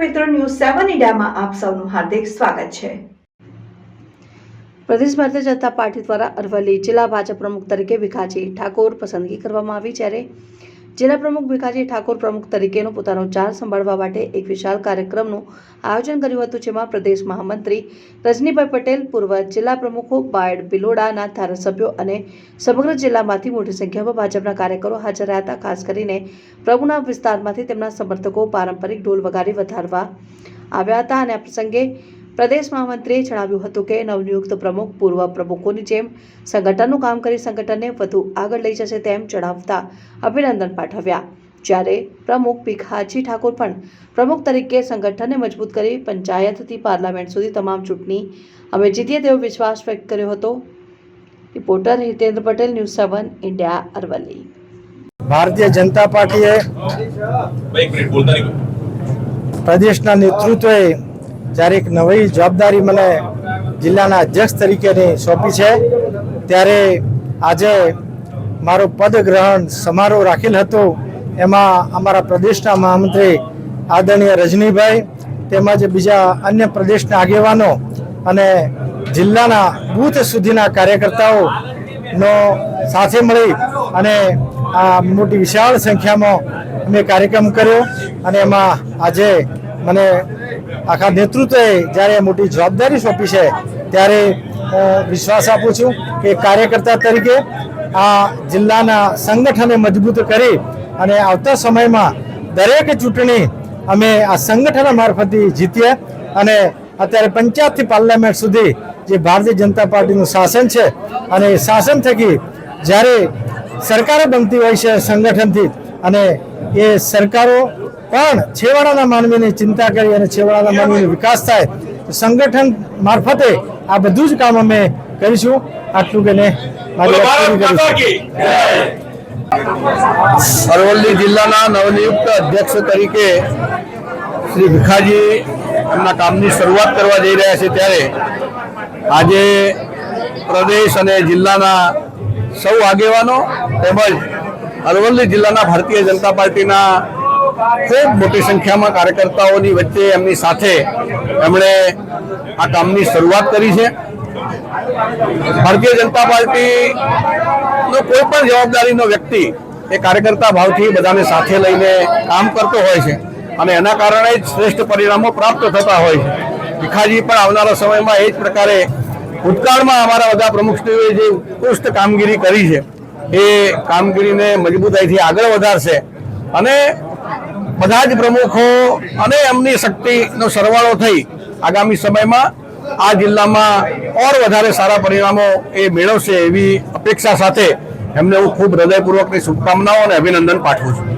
મિત્રો ન્યૂઝ સેવન ઇન્ડિયામાં આપ સૌનું હાર્દિક સ્વાગત છે. પ્રદેશ ભારતીય જનતા પાર્ટી દ્વારા અરવલ્લી જિલ્લા ભાજપ પ્રમુખ તરીકે ભીખાજી ઠાકોર પસંદગી કરવામાં આવી જ્યારે જિલ્લા પ્રમુખ ભીખાજી ઠાકોર પ્રમુખ તરીકેનો પોતાનો ચાર સંભાળવા માટે એક વિશાળ કાર્યક્રમનું આયોજન કર્યું હતું, જેમાં પ્રદેશ મહામંત્રી રજનીભાઈ પટેલ, પૂર્વ જિલ્લા પ્રમુખો બાયડ બિલોડાના ધારાસભ્યો અને સમગ્ર જિલ્લામાંથી મોટી સંખ્યામાં ભાજપના કાર્યકરો હાજર રહ્યા હતા. ખાસ કરીને પ્રભુના વિસ્તારમાંથી તેમના સમર્થકો પારંપરિક ઢોલ વગાડી વધારવા આવ્યા હતા અને આ પ્રસંગે પ્રદેશ મહામંત્રીએ જણાવ્યું હતું કે નવનિયુક્ત પ્રમુખ પૂર્વ પ્રમુખોની જેમ સંગઠનનું કામ કરી સંગઠનને વધુ આગળ લઈ જશે તેમ જણાવતા અભિનંદન પાઠવ્યા. જ્યારે પ્રમુખ ભીખાજી ઠાકોર પણ પ્રમુખ તરીકે સંગઠનને મજબૂત કરી પંચાયતથી પાર્લામેન્ટ સુધી તમામ ચૂંટણી અમે જીતીએ તેવો વિશ્વાસ વ્યક્ત કર્યો હતો. Reporter Hitendra Patel news seven India Aravalli. Bharatiya Janata પાર્ટીએ પ્રદેશના નેતૃત્વએ જ્યારે એક નવી જવાબદારી મને જિલ્લાના અધ્યક્ષ તરીકેની સોંપી છે, ત્યારે આજે મારો પદગ્રહણ સમારોહ રાખેલ હતો. એમાં અમારા પ્રદેશના મહામંત્રી આદરણીય રજનીભાઈ તેમજ બીજા અન્ય પ્રદેશના આગેવાનો અને જિલ્લાના બૂથ સુધીના કાર્યકર્તાઓનો સાથે મળી અને આ મોટી વિશાળ સંખ્યામાં અમે કાર્યક્રમ કર્યો અને એમાં આજે મને આખા નેતૃત્વએ જ્યારે મોટી જવાબદારી સોંપી છે, ત્યારે વિશ્વાસ આપું છું કે કાર્યકર્તા તરીકે આ જિલ્લાના સંગઠને મજબૂત કરી અને આવતા સમયમાં દરેક ચૂંટણી અમે આ સંગઠન મારફતે જીતીએ અને અત્યારે પંચાયતથી પાર્લામેન્ટ સુધી જે ભારતીય જનતા પાર્ટીનું શાસન છે અને એ શાસન થકી જ્યારે સરકારો બનતી હોય છે સંગઠનથી અને એ સરકારો પણ છેવાડાના માનવીની ચિંતા કરી અને છેવાડાના માનવીનો વિકાસ થાય સંગઠન મારફતે આ બધું જ કામ અમે કરીશું. આટલું કહીને. અરવલ્લી જિલ્લાના નવનિયુક્ત અધ્યક્ષ તરીકે શ્રી ભીખાજી એમના કામની શરૂઆત કરવા જઈ રહ્યા છે ત્યારે આજે પ્રદેશ અને જિલ્લાના સૌ આગેવાનો તેમજ અરવલ્લી જિલ્લાના ભારતીય જનતા પાર્ટીના ખૂબ મોટી સંખ્યામાં કાર્યકર્તાઓની વચ્ચે એમની સાથે એમણે આ કામની શરૂઆત કરી છે. ભારતીય જનતા પાર્ટીનો કોઈ પણ જવાબદારીનો વ્યક્તિ એ કાર્યકર્તા ભાવથી બધાને સાથે લઈને કામ કરતો હોય છે અને એના કારણે જ શ્રેષ્ઠ પરિણામો પ્રાપ્ત થતા હોય છે. ભીખાજી પણ આવનારા સમયમાં એ જ પ્રકારે ભૂતકાળમાં અમારા બધા પ્રમુખશ્રીઓએ જે ઉત્કૃષ્ટ કામગીરી કરી છે, એ કામગીરીને મજબૂતાઈથી આગળ વધારશે અને બધા જ પ્રમુખો અને એમની શક્તિનો સરવાળો થઈ આગામી સમયમાં આ જિલ્લામાં ઓર વધારે સારા પરિણામો એ મેળવશે એવી અપેક્ષા સાથે એમને હું ખૂબ હૃદયપૂર્વકની શુભકામનાઓ અને અભિનંદન પાઠવું છું.